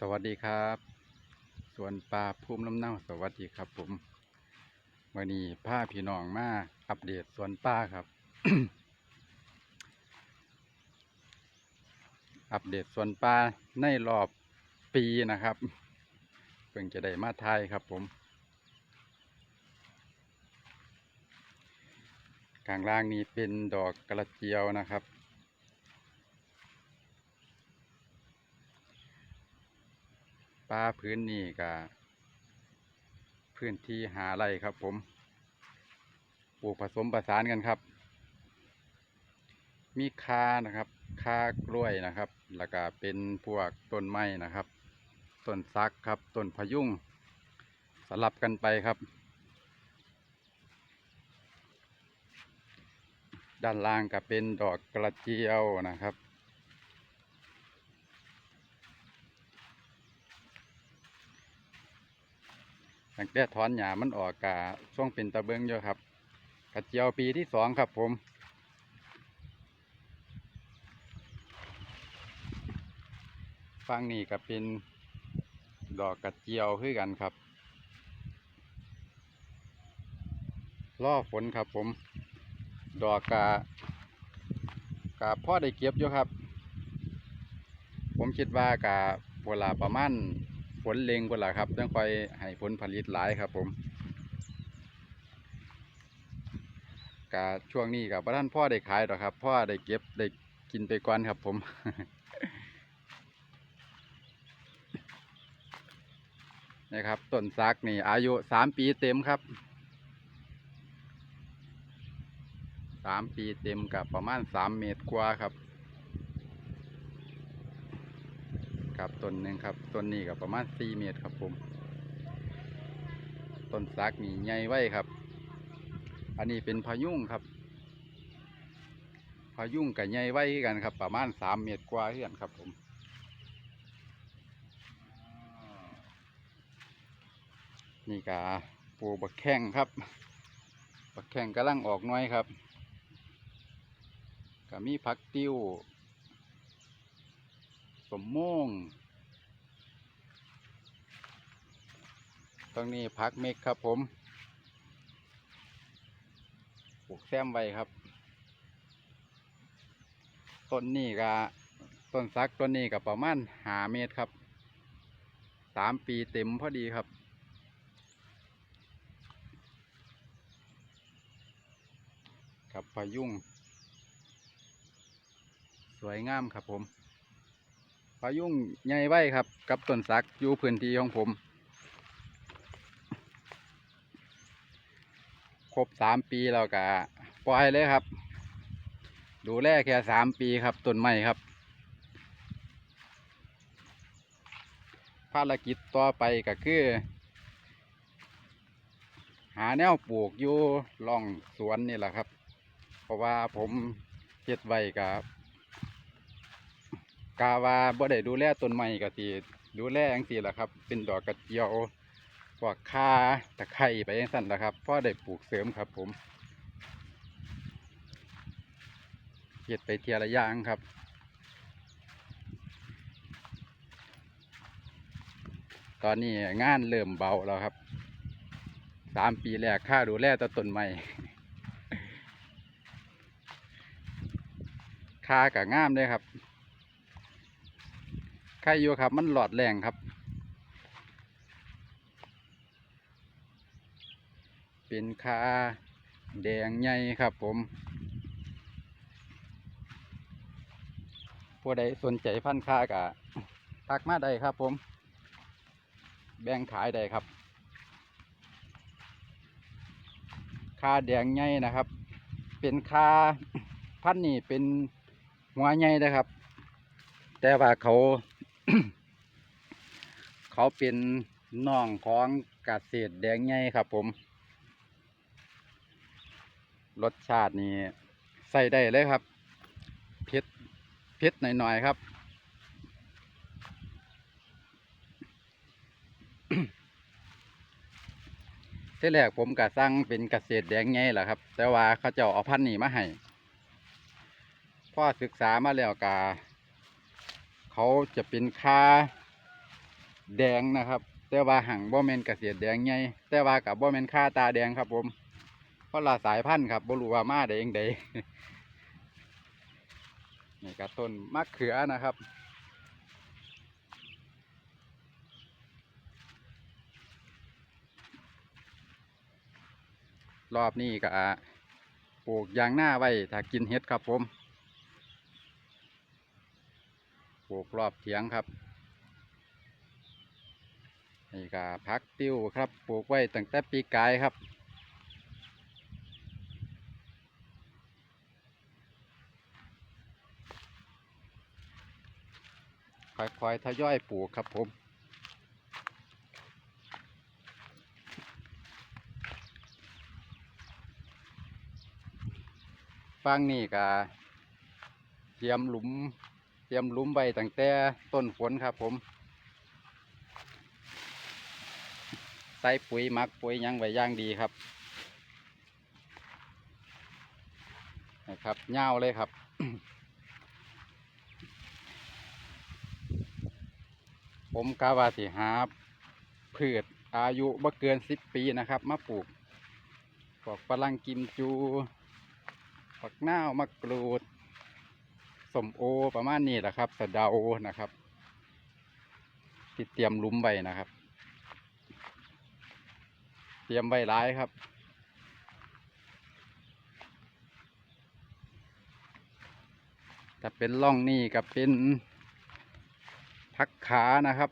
สวัสดีครับสวนปลาภูมิลำเนาสวัสดีครับ ผมวันนี้พาพี่น้องมาอัปเดตสวนปลาครับ อัปเดตสวนปลาในรอบปีนะครับเพิ่งจะได้มาไทยครับ ผมข้างล่างนี้เป็นดอกกระเจียวนะครับ ปลาพื้นนี่ก็พื้นที่หาไรครับผม ปลูกผสมประสานกันครับ มีคานะครับคากล้วยนะครับ แล้วก็เป็นพวกต้นไม้นะครับ ต้นซักครับ ต้นพยุงสลับกันไปครับ ด้านล่างก็เป็นดอกกระเจียวนะครับ ตั้งแต่ถอนหญ้ามันออกกะช่วงเป็นตะเบิงอยู่ครับกระเจียวปีที่สองครับผมฟังนี่ก็เป็นดอกกระเจียวคือกันครับล่อฝนครับผม ดอกกะกะพ่อได้เก็บอยู่ครับ ผมคิดว่ากะเวลาประมาณ ผลเล็งคนละครับต้องคอยให้ผลผลิตหลายครับผมกาช่วงนี้กับท่านพ่อได้ขายหรอกครับพ่อได้เก็บได้กินไปก่อนครับผม นะครับต้นซักนี่อายุสามปีเต็มครับสามปีเต็มกับประมาณสามเมตรกว่าครับ ครับต้นหนึ่งครับต้นนี้ก็ประมาณสี่เมตรครับผมต้นสักนี่ใหญ่ไว้ครับ อันนี้เป็นพายุงครับ พายุงกับใหญ่ไว้กันครับ ประมาณสามเมตรกว่าเพื่อนครับผมนี่กะปลูกบักแข้งครับ บักแข้งกำลังออกน้อยครับก็มีผักติ้ว สมโม่งตรงนี้พักเมกครับผมปลูกแซมไว้ครับ ต้นนี้ก็ต้นซักต้นนี้ก็ประมาณหาเมตรครับสามปีเต็มพอดีครับ กับพายุงสวยงามครับผมายุ่งใหญ่ไว้ครับ กับต้นสักอยู่พื้นที่ของผม ครบสามปีแล้วก็ปล่อยเลยครับ ดูแลแค่สามปีครับต้นไม้ครับ ภารกิจต่อไปก็คือ หาแนวปลูกอยู่ล่องสวนนี่แหละครับ เพราะว่าผมเฮ็ดไว้กับ กาวาบ่ได้ดูแลต้นไม้ก็สิดูแลจังซี่ล่ะครับ เป็นดอกกระเจียวพวกข่าตะไคร้ไปจังซั่นละครับพ่อได้ปลูกเสริมครับผมเฮ็ดไปเทียละย่างครับตอนนี้งานเริ่มเบาแล้วครับ สามปีแรกค่าดูแลแต้นต้นไม้ค่ากับงามเลยครับ ครอยู่ครับ มันหลอดแรงครับ เป็นคาแดงใหญ่ครับผมผู้ใดสนใจพันคากะทักมาได้ครับผม แบ่งขายได้ครับคาแดงใหญ่นะครับ เป็นคาพันนี่เป็นหัวใหญ่นะครับ แต่ว่าเขา เขาเป็นน้องของกาเศษแดงใหญ่ครับผม รสชาตินี่ใส่ได้เลยครับ เผ็ดเผ็ดหน่อยๆครับที่แรกผมก็สั่งเป็นกเกษตรแดงไงแหละครับ แต่ว่าเขาเจ้าเอาพันธุ์นี้มาให้พ่อศึกษามาแล้วกา เขาจะเป็นค่าแดงนะครับ แต่ว่าหังบ่แมนเกษตรแดงใหญ่แต่ว่ากับบ่แมนค่าตาแดงครับผมเพราะละสายพันธุ์ครับบ่รู้ว่ามาได้เองใดนี่ก็ต้นมะเขือนะครับรอบนี้ก็ปลูกยางหน้าไว้ถ้ากินเห็ดครับผม ป ลูกรอบเถียงครับนี่ก็พักติ้วครับปลูกไว้ตั้งแต่ปีกายครับค่อยๆทยอยปลูกครับผมฟังนี่ก็เตรียมหลุม เตรียมลุมไว้ตั้งแต่ต้นฝนครับผมใส่ปุ๋ยมักปุ๋ยยังไว้ย่างดีครับนะครับเงาเลยครับ ผมกะว่าสิหาพืชอายุบ่เกินสิบปีนะครับ มาปลูกพวกฝรั่งกิมจูผักนาวมะกรูด สมโอประมาณนี้แหละครับ สะเดานะครับที่เตรียมลุมไว้นะครับ เตรียมไว้ายครับถ้าเป็นร่องนี่ก็เป็นพักขานะครับ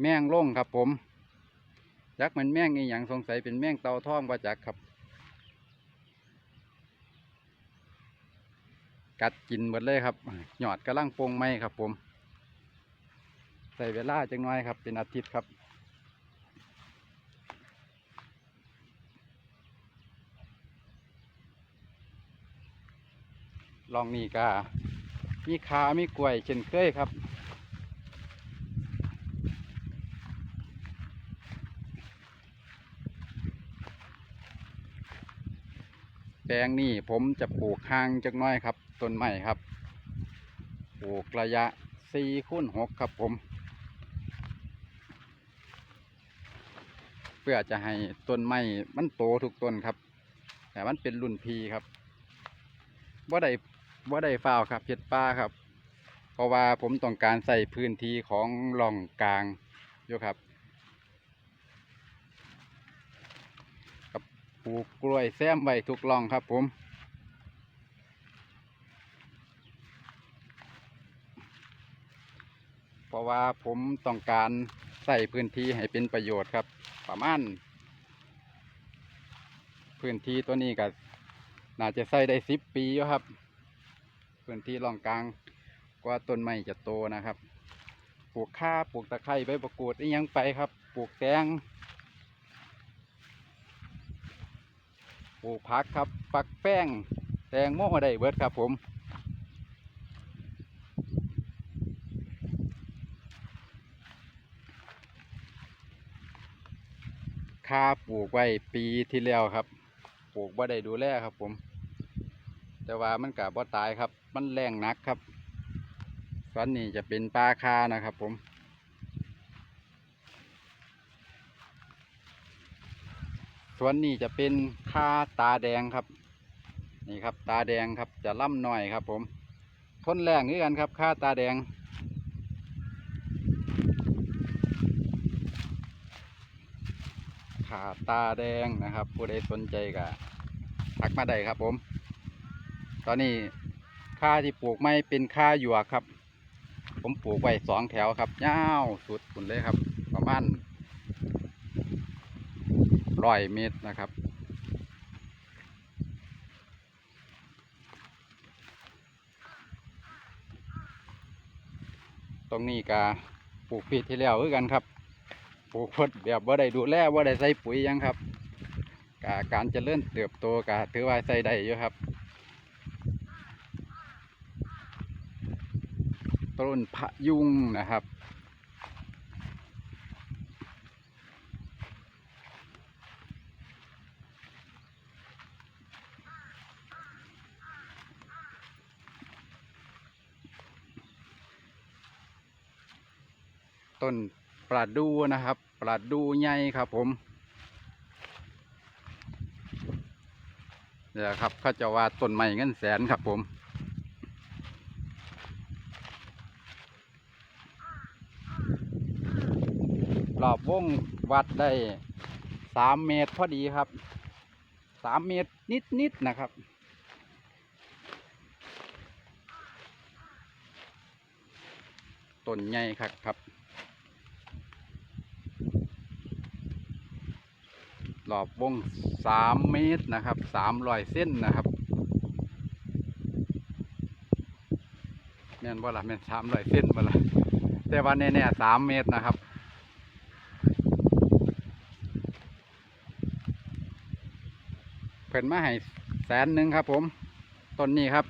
แม่งล่งครับผมยักษ์มันแม่งอีหยังสงสัยเป็นแม่งเตาท่องว่าจักครับ กัดกินหมดเลยครับ หยอดกระลังโปงไหมครับ ผม ใส่เวลาจังน้อยครับ เป็นอาทิตย์ครับลองนี่กามีขามีกล้วยเช่นเคยครับ แปลงนี่ผมจะปลูกหางจักน้อยครับ ต้นไม้ครับปลูกระยะสี่คูณหกครับผม เพื่อจะให้ต้นไม้มันโตทุกต้นครับ แต่มันเป็นรุ่นพีครับว่าได้ว่าได้ฟาวครับเห็ดป้าครับ เพราะว่าผมต้องการใส่พื้นที่ของร่องกลางอยู่ครับปลูกกล้วยแซมไว้ทุกร่องครับผม เพ ราะว่าผมต้องการใส่พื้นที่ให้เป็นประโยชน์ครับ ประมาณพื้นที่ตัวนี้ก็น่าจะใส่ได้สิบปีอยู่ครับ พื้นที่รองกลางกว่าต้นไม้จะโตนะครับ ปลูกข้าปลูกตะไคร้ใบประกูดนี่ยังไปครับ ปลูกแตงปลูกผักครับปักแป้งแตงโมได้เบิดครับผม คาปลูกไว้ปีที่แล้วครับปลูกบ่ได้ดูแลครับ ผม แต่ว่ามันกับบ่ตายครับ มันแรงนักครับสวนนี้จะเป็นปลาคานะครับ ผมสวนนี้จะเป็นคาตาแดงครับ นี่ครับ ตาแดงครับจะล่ำหน่อยครับ ผมทนแรงนี้กันครับคาตาแดงาตาแดงนะครับ ผู้ใดสนใจก็ทักมาได้ครับผม ตอนนี้ค่าที่ปลูกไม่เป็นค่าหยวกครับ ผมปลูกไว้สองแถวครับยาวสุดคุณเลยครับ ประมาณร้อยเมตรนะครับตรงนี้ก็ปลูกปีที่แล้วคือกันครับ ลูกพดแบบว่าได้ดูแลว่าได้ใส่ปุ๋ยยังครับกาการเจริญเติบโตกาถือว่าใส่ได้อยู่ครับ ต้นพะยุงนะครับต้นปลาดูนะครับ ลาดูใหญ่ครับผมเนี่ยครับเขาจะว่าต้นไม้เงินแสนครับผมรอบวงวัดได้สามเมตรพอดีครับสามเมตรนิดๆนะครับ ต้นใหญ่ครับครับ รอบวงสามเมตรนะครับสามรอยเส้นนะครับแม่นบ่ล่ะแม่นสามรอยเส้นบ่ล่ะแต่ว่าแน่ๆสามเมตรนะครับเพิ่นมาให้แสนหนึ่งครับ ผมต้นนี้ครับ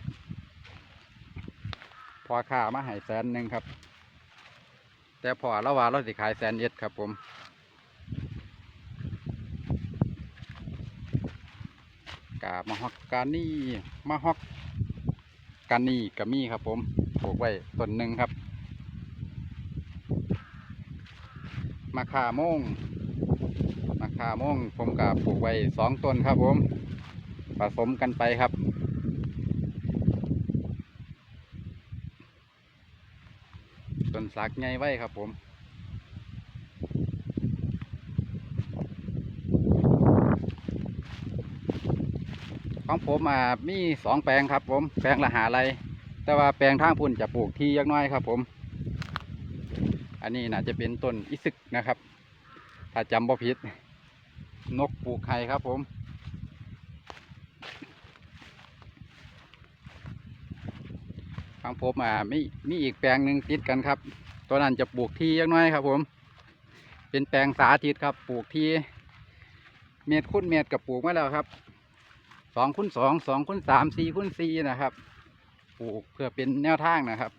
พอค่ามาให้แสนหนึ่งครับ แต่พอเราว่าเราสิขายแสนเอ็ดครับผม กามาฮอกกานี่มาฮอกกานี่กามีครับผมปลูกไว้ต้นหนึ่งครับ มาคาโมงมาคาโมงผมกับปลูกไว้สองต้นครับผมผสมกันไปครับต้นสักไงไว้ครับผม ของผมอ่ามีสองแปลงครับ ผมแปลงละหาไรแต่ว่าแปลงทางพุ่นจะปลูกที่ยักน้อยครับ ผม อันนี้น่าจะเป็นต้นอิซึกนะครับ ถ้าจำบ่ผิด นกปลูกไข่ครับ ผมของผมอ่ามีมีอีกแปลงหนึ่งติดกันครับตัวนั้นจะปลูกที่ยักน้อยครับ ผม เป็นแปลงสาธิตครับ ปลูกที่เมตรคูณเมตรกับปลูกมาแล้วครับ สองคูณสองสองคูณสามสี่คูณสี่นะครับปลูกเพื่อเป็นแนวทางนะครับ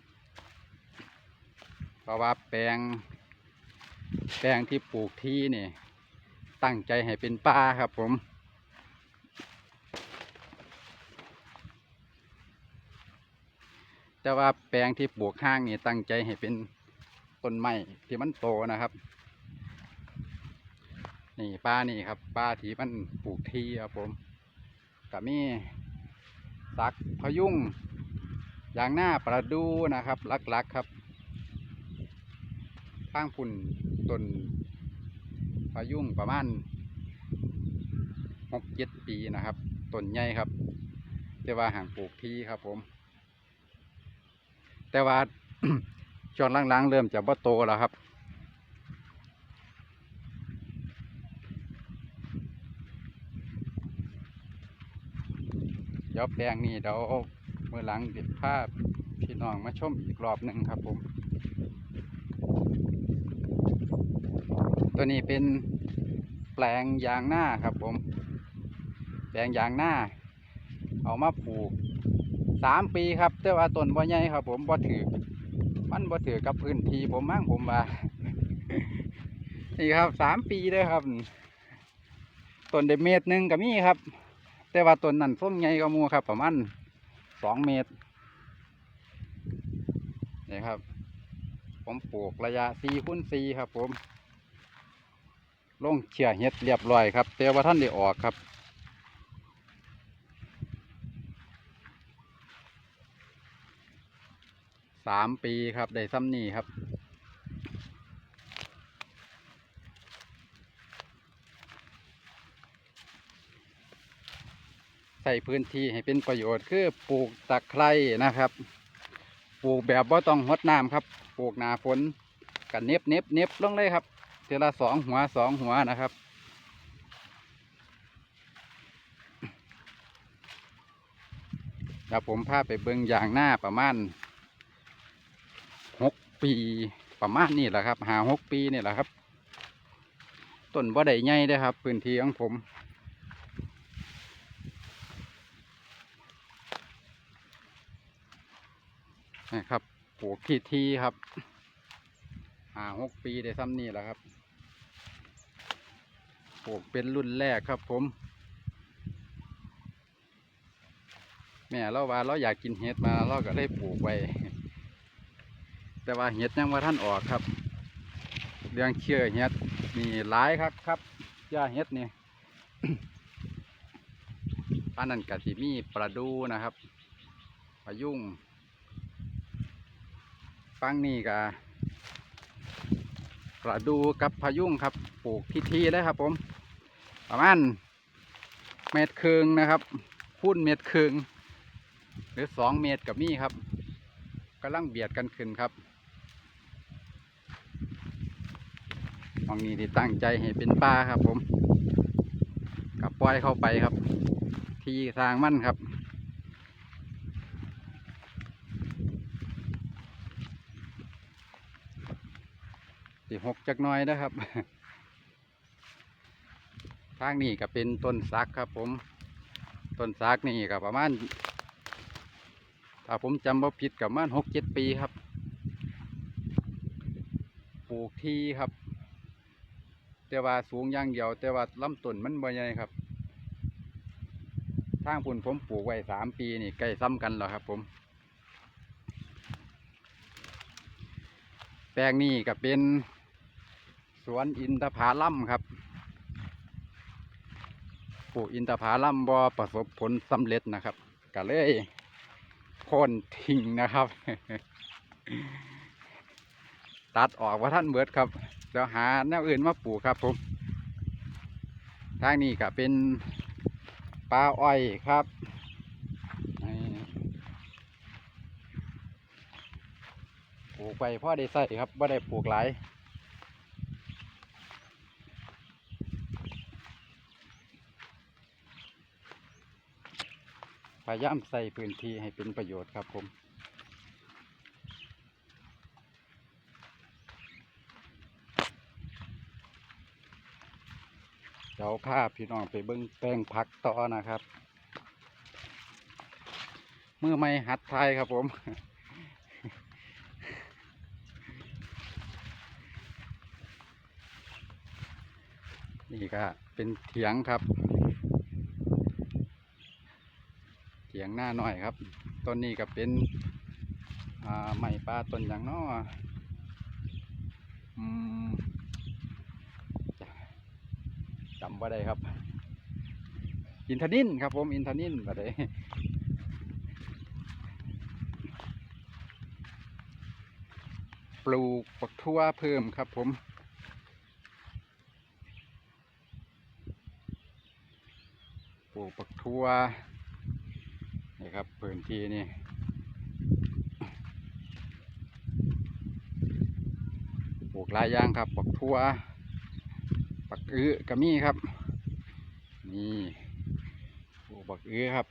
เพราะว่าแปลง แปลงที่ปลูกที่นี่ ตั้งใจให้เป็นป่าครับผมแต่ว่าแปลงที่ปลูกห้างนี่ตั้งใจให้เป็นต้นไม้ที่มันโตนะครับ นี่ป้านี่ครับป้าที่มันปลูกที่ครับผม กับมีสักพยุงอย่างหน้าประดูนะครับลักๆครับข้างพุ่นต้นพยุงประมาณหกเจ็ดปีนะครับต้นใหญ่ครับแต่ว่าห่างปลูกที่ครับผม แต่ว่าช่วงหลังๆเริ่มจะบ่โตแล้วครับ ดี๋ยวแปลงนี้เดี๋ยวเมื่อหลังติดภาพพี่น้องมาชมอีกรอบหนึ่งครับผม ตัวนี้เป็นแปลงยางหน้าครับผม แปลงยางหน้า เอามาปลูกสามปีครับแต่ว่าต้นบ่ใหญ่ครับ ผมบ่ถือมันบ่ถือกับพื้นที่ผมมั่งผมว่านี่ครับสามปีเลยครับต้นเดเมตรหนึ่งก็มีครับ แต่ว่าต้นนั้นส้มใหญ่กว่ามูครับ ประมาณสองเมตรนี่ครับ ผมปลูกระยะสี่คูณสี่ครับ ผมลงเชี่ยเห็ดเรียบร้อยครับ แต่ว่าท่านได้ออกครับสามปีครับได้ซ้ำนี่ครับ ส่พื้นที่ให้เป็นประโยชน์คือปลูกตะไคร้นะครับ ปลูกแบบว่าต้องหดน้ำครับ ปลูกหนาฝนกันเน็บเน็บเน็บลงเลยครับเทละสองหัวสองหัวนะครับ เดี๋ยวผมพาไปเบิ่งอย่างหน้าประมาณหกปีประมาณนี่แหละครับหาหกปีนี่แหละครับต้นบ่ได้ใหญ่เด้ครับ พื้นที่ของผม นะครับปลูกที่ทีครับหาหกปีได้ซ้ำนี่แหละครับปลูกเป็นรุ่นแรกครับผม แม่เราว่าเราอยากกินเห็ดมาเราก็ได้ปลูกไว้ แต่ว่าเห็ดยังว่าท่านออกครับ เรื่องเชื่อเฮ็ดมีหลายครับครับเชื่อเฮ็ดนี่อันนั้นก็สิมีปลาดูนะครับปลายุ่ง ฟังนี่ก็ปลาดูกับพายุงครับ ปลูกทีทีเลยครับ ผม ประมาณเมตรครึ่งนะครับพูนเมตรครึ่งหรือสองเมตรกับมี่ครับกำลังเบียดกันขึ้นครับมองนี้ที่ตั้งใจให้เป็นป่าครับ ผมกับปล่อยเข้าไปครับ ที่ทางมั่นครับ สิหกจักน้อยนะครับ ทางนี้ก็เป็นต้นสักครับผม ต้นสักนี่ก็ประมาณ ถ้าผมจำบ่ผิดกับประมาณหกเจ็ดปีครับ ปลูกทีครับ แต่ว่าสูงอย่างเดียว แต่ว่าลำต้นมันบ่ใหญ่ครับ ทางพุ่นผมปลูกไว้สามปีนี่ใกล้ซ้ำกันแล้วครับ ผมแปลงนี้ก็เป็น วนอินทผาลัมครับปลูกอินทผาลัมบ่ประสบผลสำเร็จนะครับก็เลยโค่นทิ้งนะครับ ตัดออกว่าท่านเบิดครับเดี๋ยวหาแนวอื่นมาปลูกครับผมทางนี้ก็เป็นปลาอ้อยครับปลูกไปพ่อได้ใส่ครับไ่ได้ปลูกหลาย พยายามใส่พื้นที่ให้เป็นประโยชน์ครับผมเดี๋ยวพาพี่น้องไปเบิ้งแปลงผักต่อนะครับเมื่อไม่หัดไทยครับผม นี่ก็เป็นเถียงครับ เถียงหน้าหน่อยครับ ต้นนี้ก็เป็นไม้ปลาต้นอย่างน้อจำว่าได้ครับ อินทนินครับผมอินทนินว่าได้ปลูกปักทั่วเพิ่มครับผมปลูกปักทั่ว นี่ครับพื้นที่นี่ปลูกหลายอย่างครับปักทั่วปักอื้อก็มีครับ นี่ปลูกปักอื้อครับ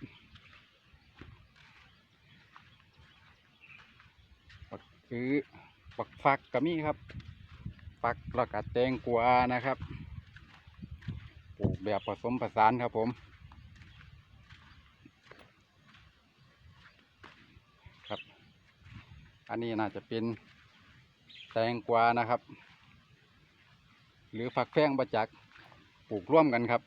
ปักอื้อปักฟักก็มีครับ ปักแล้วก็แตงกวานะครับปลูกแบบผสมผสานครับผม ครับ อันนี้น่าจะเป็นแตงกวานะครับ หรือฝักแฟงประจักปลูกร่วมกันครับ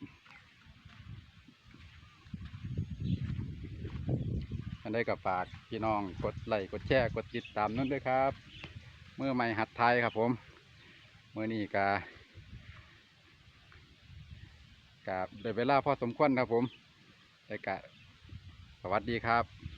อันได้กับฝากพี่น้องกดไลค์กดแชร์กดติดตามนั่นด้วยครับเมื่อใหม่หัดไทยครับผมเมื่อนี้กากับได้เวลาพอสมควรครับผมได้กะสวัสดีครับ